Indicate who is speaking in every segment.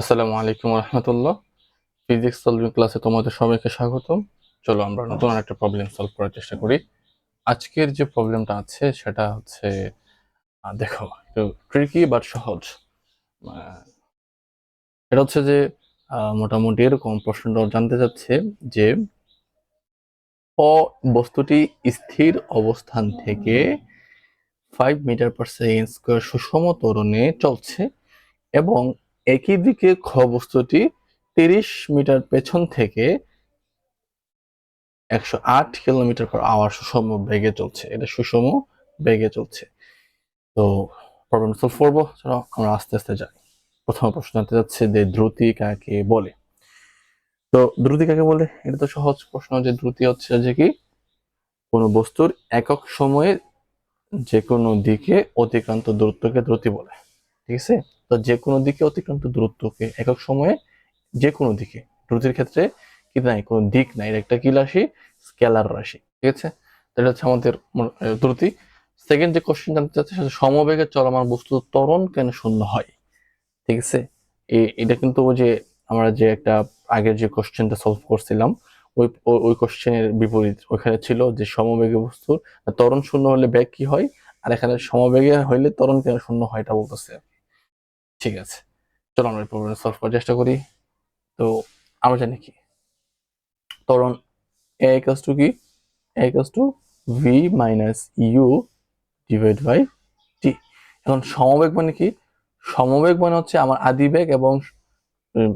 Speaker 1: আসসালামু আলাইকুম রহমতুল্লাহ। Physics solving ক্লাসে তোমাদের সবাইকে স্বাগতম। চলো আমরা নতুন একটা প্রবলেম সলভ করার চেষ্টা করি। আজকের যে প্রবলেমটা আছে সেটা হচ্ছে দেখো একটু ট্রিকি বাট সহজ। এটা হচ্ছে যে মোটামুটি এরকম প্রশ্নটা জানতে চাচ্ছে যে প বস্তুটি স্থির অবস্থান থেকে five metre per second square সুষম ত্বরণে চলছে এবং একই দিকে খ বস্তুটি তিরিশ মিটার পেছন থেকে একশো আট কিলোমিটার পর আওয়ার সুষম বেগে চলছে। এটা সুষম বেগে চলছে। তো প্রবলেম সলভ করব। আমরা আস্তে আস্তে যাই। প্রথম প্রশ্ন জানতে যাচ্ছে যে দ্রুতি কাকে বলে? তো, দ্রুতি কাকে বলে? এটা তো সহজ প্রশ্ন যে দ্রুতি হচ্ছে যে কি? কোনো বস্তুর একক সময়ে যে কোনো দিকে অতিক্রান্ত দূরত্বকে দ্রুতি বলে। ঠিক আছে? তো যে কোনো দিকে অতিক্রান্ত দূরত্বকে একক সময়ে যে কোনো দিকে। দ্রুতির ক্ষেত্রে কি নাই, কোনো দিক নাই। এটা একটা কি রাশি, স্কেলার রাশি, ঠিক আছে? তাহলে হচ্ছে আমাদের দ্রুতি সেকেন্ড যে কোশ্চেন জানতে চাচ্ছে, সেটা সমবেগে চলমান বস্তু ত্বরণ কেন শূন্য হয়? ঠিক আছে? এটা কিন্তু যে আমরা যে একটা আগের যে কোশ্চেনটা সলভ করছিলাম, ওই ওই- কোশ্চেনের বিপরীত। ওইখানে ছিল যে সমবেগে বস্তুর ত্বরণ শূন্য হলে ব্যাগ কি হয়? আর এখানে সমবেগে হইলে ত্বরণ কেন শূন্য হয়, এটা বলতেছে। ঠিক আছে। চলো আমরা প্রবলেম সলভ করার চেষ্টা করি। তো আমরা জানি কি? ত্বরণ এ ইকাস টু কি? A equals to v minus u divide by t এখন সমবেগ মানে কি? সমবেগ মানে হচ্ছে আমার আদি বেগ এবং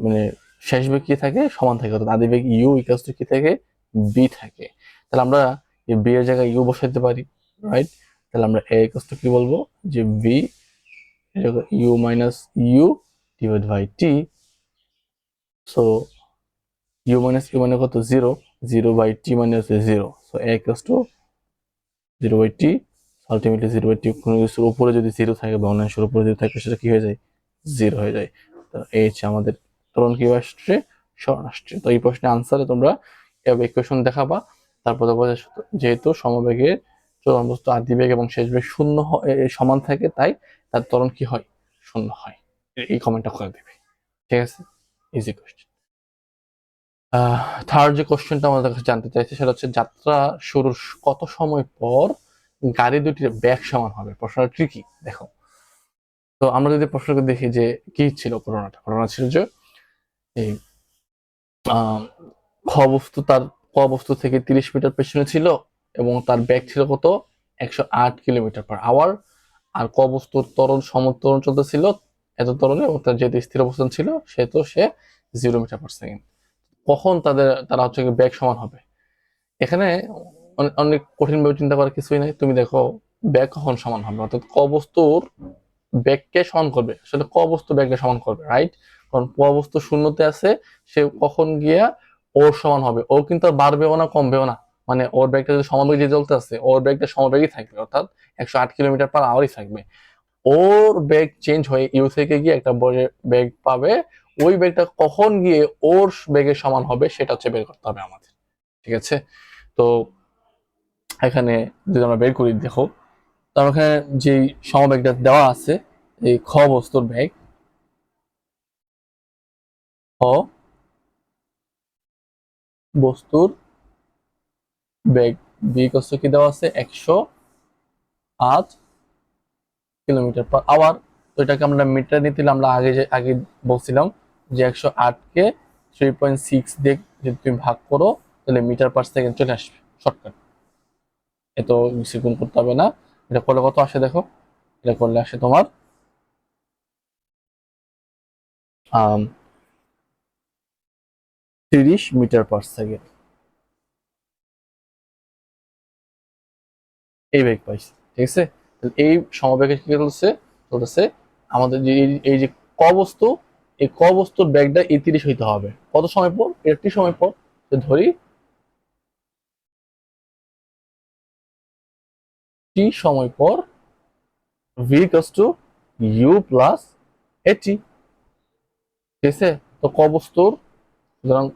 Speaker 1: মানে শেষ বেগ কি থাকে? সমান থাকে। অর্থাৎ আদি বেগ ইউ ইকাস টু কি থাকে? বি থাকে। তাহলে আমরা বি এর জায়গায় ইউ বসাইতে পারি রাইট তাহলে আমরা এ ইকাস টু কি বলব? যে v u minus u divide by t so u minus u মানে কত? জিরো জিরো বাই টি মানে হচ্ছে zero so equals to zero by t ultimately zero by t কিছুর উপরে যদি জিরো থাকে বা অন্যাংশের উপরে যদি থাকে, সেটা কি হয়ে যায়? জিরো হয়ে যায়। তো এই হচ্ছে আমাদের তরণ কি আসছে? স্মরণ আসছে। তো এই প্রশ্নের আনসারে তোমরা ইকুয়েশন দেখাবা। তারপরে বলে যেহেতু সমবেগে চলন বস্তু আদি বেগ এবং শেষ বেগ শূন্য সমান থাকে, তাই তার ত্বরণ কি হয়? শূন্য হয়। এই কমেন্টটা করে দেবে। ঠিক আছে? ইজি কোয়েশ্চেন থার্ড যে কোশ্চেনটা আমাদের কাছে জানতে চাইছে, সেটা হচ্ছে যাত্রা শুরুর কত সময় পর গাড়ি দুটির ব্যাগ সমান হবে? প্রশ্নটা ট্রিকি দেখো। তো আমরা যদি প্রশ্নকে দেখি যে কি ছিল ঘটনাটা? ঘটনা ছিল যে এই খ বস্তু তার ক বস্তু থেকে তিরিশ মিটার পেছনে ছিল এবং তার ব্যাগ ছিল কত? একশো আট কিলোমিটার পার আওয়ার আর ক বস্তুর তরল সমতরণ চলতেছিল, এত তরলে তার যেহেতু স্থির অবস্থান ছিল সেহেতু সে জিরো মিটার পার সেকেন্ড কখন তাদের, তারা হচ্ছে ব্যাগ সমান হবে? এখানে অনে- অনেক কঠিন ভাবে চিন্তা করার কিছুই নাই। তুমি দেখো ব্যাগ কখন সমান হবে? অর্থাৎ ক বস্তুর ব্যাগকে সমান করবে? আসলে ক বস্তু ব্যাগকে সমান করবে রাইট কারণ ক বস্তু শূন্যতে আছে, সে কখন গিয়া ওর সমান হবে? ও কিন্তু বাড়বেও না, কমবেও না। মানে ওর ব্যাগটা যদি সমাবেগে চলতে আছে ওর ব্যাগটা সমবেগই থাকবে, অর্থাৎ একশো আট কিলোমিটার পার আওয়ারই থাকবে। ওর ব্যাগ চেঞ্জ হয়ে ইউ থেকে গিয়ে একটা ব্যাগ পাবে, ওই ব্যাগটা কখন গিয়ে ওর ব্যাগের সমান হবে সেটা হচ্ছে বের করতে হবে আমাদের, ঠিক আছে? তো এখানে যদি আমরা বের করি, দেখো তার ওখানে যে সমবেগটা দেওয়া আছে, এই খ বস্তুর ব্যাগ খ বস্তুর বেগ বি কষ্ট কি দেওয়া আছে একশো আট কিলোমিটার পার আওয়ার তো এটাকে আমরা মিটার নিতে আমরা আগে যে, আগে বলছিলাম যে একশো আটকে থ্রি পয়েন্ট সিক্স দিয়ে যদি তুমি ভাগ করো, তাহলে মিটার পার সেকেন্ড চলে আসবে শর্টকাট এত বেশি গুণ করতে হবে না। এটা করলে কত আসে দেখো? এটা করলে আসে তোমার তিরিশ মিটার পার সেকেন্ড এই বেগ পাইছি, ঠিক আছে? এই সমবেগে কি চলছে আমাদের যে এই- এই যে ক বস্তু, এই ক বস্তুর ব্যাগটা এই তিরিশ হইতে হবে। কত সময় পর? একটি সময় পর। ধরি টি সময় পর v equals to u plus a t ঠিক আছে? তো ক বস্তুর, সুতরাং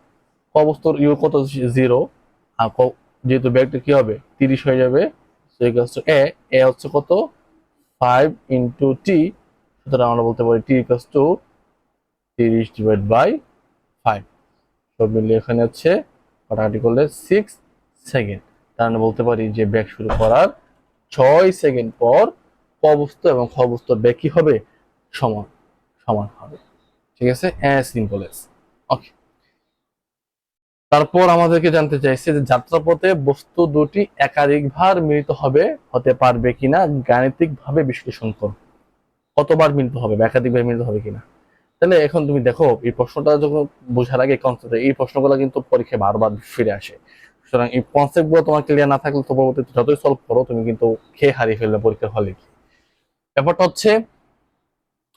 Speaker 1: ক বস্তুর ইউ কত? জিরো আর যেহেতু ব্যাগটা কি হবে? তিরিশ হয়ে যাবে। So equals two a a হচ্ছে কত? ফাইভ ইন্টু টি সুতরাং আমরা বলতে পারি টি ইকাস টু তিরিশ ডিভাইড বাই ফাইভ সব মিলিয়ে এখানে হচ্ছে কাটাকাটি করলে সিক্স সেকেন্ড তার মানে বলতে পারি যে ব্যাগ শুরু করার ছয় সেকেন্ড পর ক বস্তু এবং খ বস্তুর ব্যাগ কি হবে? সমান সমান হবে। ঠিক আছে? অ্যাজ সিম্পল এস ওকে তারপর আমাদেরকে জানতে চাইছে যে যাত্রাপথে বস্তু দুটি একাধিকবার মিলিত হবে, হতে পারবে কিনা গাণিতিক ভাবে বিশ্লেষণ করো। কতবার মিলিত হবে বা একাধিকবার মিলিত হবে কিনা? তাহলে এখন তুমি দেখো, এই প্রশ্নটা যখন বোঝার আগে কনসেপ্ট এই প্রশ্নগুলো কিন্তু পরীক্ষায় বারবার ফিরে আসে। সুতরাং এই কনসেপ্টগুলো তোমার ক্লিয়ার না থাকলে তো পরবর্তীতে যতই সলভ করো, তুমি কিন্তু খেয়ে হারিয়ে ফেলবে পরীক্ষার হলে কি ব্যাপারটা হচ্ছে,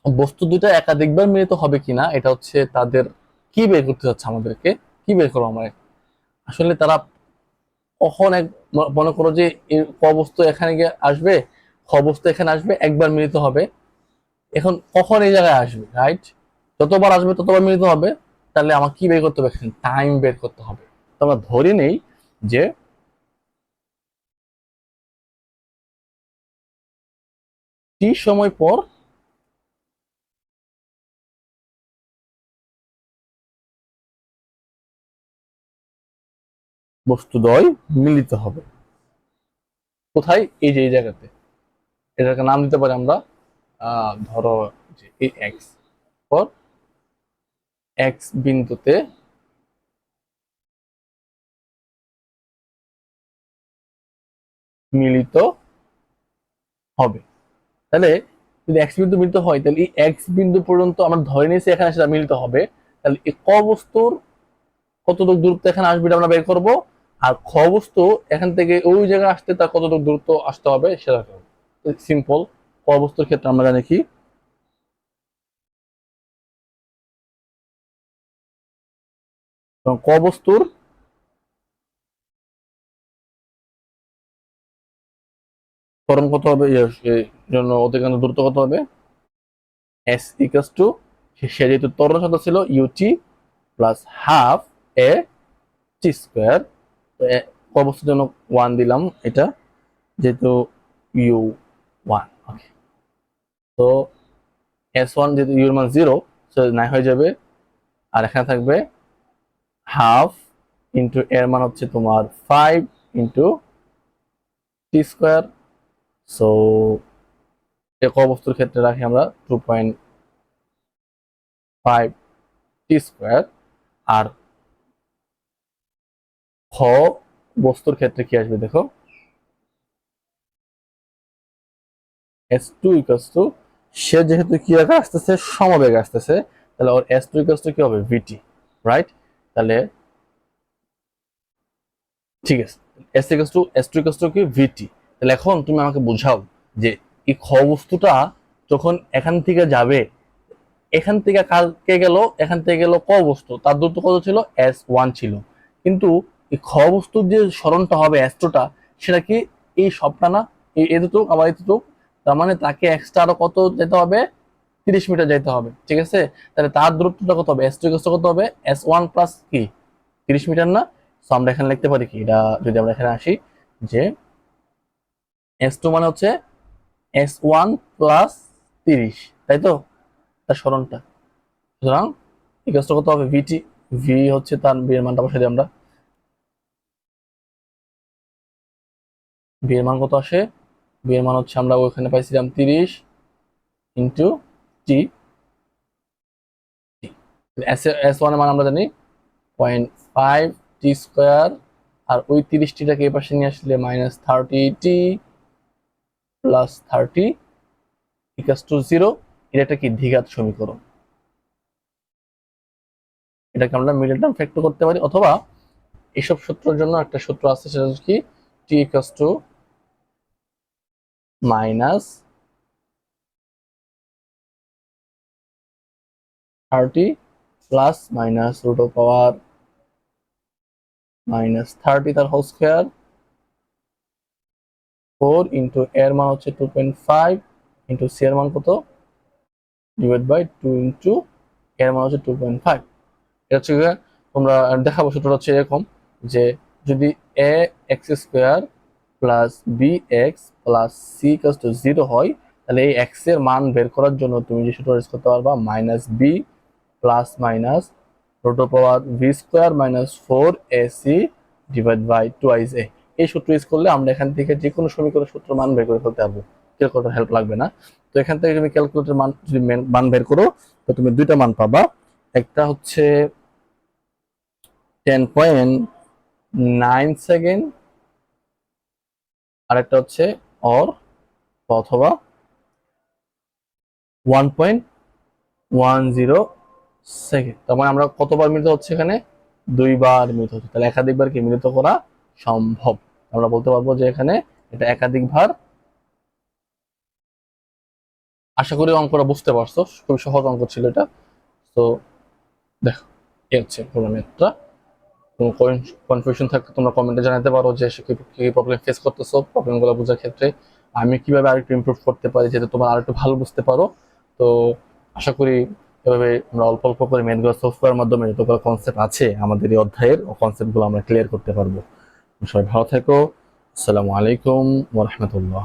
Speaker 1: বস্তু দুটা একাধিকবার মিলিত হবে কিনা, এটা হচ্ছে তাদের কি বের করতে যাচ্ছে আমাদেরকে? কি বের করো আমার? আসলে তারা কখন এক মনে করো যে এই ক বস্তু এখানে গিয়ে আসবে, খ বস্তু এখানে আসবে, একবার মিলিত হবে। এখন কখন এই জায়গায় আসবে রাইট যতবার আসবে, ততবার মিলিত হবে। তাহলে আমার কি বের করতে হবে টাইম বের করতে হবে। তো আমরা ধরে নেই যে টি সময় পর বস্তুদ্বয় মিলিত হবে। কোথায়? এই যে, এই জায়গাতে। এটাকে নাম দিতে পারি আমরা ধরো যে এই এক্স পর এক্স বিন্দুতে মিলিত হবে। তাহলে যদি এক্স বিন্দু মিলিত হয়, তাহলে এই এক্স বিন্দু পর্যন্ত আমরা ধরে নিয়েছি এখানে সেটা মিলিত হবে। তাহলে এই ক বস্তুর কতটুকু দূরত্ব এখানে আসবে আমরা বের করব। আর খ বস্তু এখান থেকে ওই জায়গায় আসতে তার কতটুকু দূরত্ব আসতে হবে সেটা সিম্পল ক বস্তুর ক্ষেত্রে আমরা জানি কি? এবং ক বস্তুর কত হবে? ইয়ে, জন্য অতিক্রান্ত দূরত্ব কত হবে? এস ইকাস টু সে যেহেতু ত্বরণ শব্দ ছিল u t plus half a t square বস্তুর জন্য ওয়ান দিলাম এটা, যেহেতু ইউ ওয়ান তো এস ওয়ান যেহেতু ইউর মান জিরো নাই হয়ে যাবে। আর এখানে থাকবে হাফ ইন্টু এর মান হচ্ছে তোমার five into t square so এক বস্তুর ক্ষেত্রে রাখি আমরা two point five t square আর খ, বস্তুর ক্ষেত্রে কি আসবে দেখো? এস টু ইকাস টু সে যেহেতু কি আগে আসতেছে? সমবেগে আসতেছে। তাহলে ওর এস টু ইকাস টু কি হবে? ভিটি রাইট তাহলে ঠিক আছে। S equals to s two equals to কি? ভিটি তাহলে এখন তুমি আমাকে বোঝাও যে এই খ বস্তুটা যখন এখান থেকে যাবে, এখান থেকে কালকে গেল, এখান থেকে গেল ক বস্তু, তার দূরত্ব কত ছিল? এস ওয়ান ছিল। কিন্তু এই খ বস্তুর যে স্মরণটা হবে অ্যাস্ট্রোটা, সেটা কি এই সবটা না এই এতটুক আবার এতটুক তার মানে তাকে এক্সট্রা আরও কত যেতে হবে? তিরিশ মিটার যেতে হবে, ঠিক আছে? তাহলে তার দূরত্বটা কত হবে? এস টু কত হবে? এস ওয়ান প্লাস কি? তিরিশ মিটার না? তো আমরা এখানে লিখতে পারি কি? এটা যদি আমরা এখানে আসি, যে এস টু মানে হচ্ছে এস ওয়ান প্লাস তিরিশ, তাই তো? তার স্মরণটা। সুতরাং ইকাসটা কত হবে? ভিটি ভি হচ্ছে তার বি এর মানটা বসাই দিই আমরা। বি এর মান কত আসে? বিয়ের মান হচ্ছে আমরা ওইখানে পাইছিলাম তিরিশ ইন্টু টি। এস এস ওয়ানের মান আমরা জানি পয়েন্ট ফাইভ টি স্কোয়ার। আর ওই তিরিশটিটাকে এই পাশে নিয়ে আসলে minus thirty t plus thirty equals to zero. এটা একটা কি দ্বিঘাত সমীকরণ? এটাকে আমরা মিডল টার্ম ফ্যাক্টর করতে পারি। অথবা এসব সূত্রের জন্য একটা সূত্র আছে, সেটা কি t equals to minus thirty plus minus root of power minus thirty তার হোল স্কোয়ার। ফোর ইন্টু এর মান হচ্ছে two point five into c এর মান কত? ডিভাইড বাই টু ইন্টু এর মান হচ্ছে টু পয়েন্ট ফাইভ। এটা হচ্ছে তোমরা দেখাবো, সূত্রটা হচ্ছে এরকম যে যদি a x square plus b x plus c equals to zero হয়, তাহলে এই এক্সের মান বের করার জন্য তুমি যে সূত্র ইউজ করতে পারবা minus b plus minus root power v square minus four a c divide by twice a এই সূত্র ইউজ করলে আমরা এখান থেকে যে কোনো সমীকরণ সূত্র মান বের করে ফেলতে পারব। ক্যালকুলেটর হেল্প লাগবে না। তো এখান থেকে তুমি ক্যালকুলেটর মান, যদি মান বের করো, তো তুমি দুইটা মান পাবা। একটা হচ্ছে টেন পয়েন্ট নাইন সেকেন্ড আরেকটা হচ্ছে অর অথবা one point one zero second তার মানে আমরা কতবার মিলিত হচ্ছে এখানে? দুইবার মিলিত হচ্ছে। তাহলে একাধিকবার কি মিলিত করা সম্ভব? আমরা বলতে পারব যে এখানে এটা একাধিকবার আশা করি অঙ্কটা বুঝতে পারছ। খুব সহজ অঙ্ক ছিল এটা। তো দেখো, এই হচ্ছে পুরো ম্যাথটা কোনো কনফিউশন থাকলে তোমরা কমেন্টে জানাতে পারো যে সে কি প্রবলেম ফেস করতেছো প্রবলেমগুলো বোঝার ক্ষেত্রে। আমি কীভাবে আরেকটু ইমপ্রুভ করতে পারি যাতে তোমরা আরেকটু ভালো বুঝতে পারো। তো আশা করি এভাবে আমরা অল্প অল্প করে ম্যাথগুলো সফটওয়্যার মাধ্যমে যতগুলো কনসেপ্ট আছে আমাদের এই অধ্যায়ের কনসেপ্টগুলো আমরা ক্লিয়ার করতে পারব। সবাই ভালো থেকো। আসসালামু আলাইকুম ওয়া রাহমাতুল্লাহ।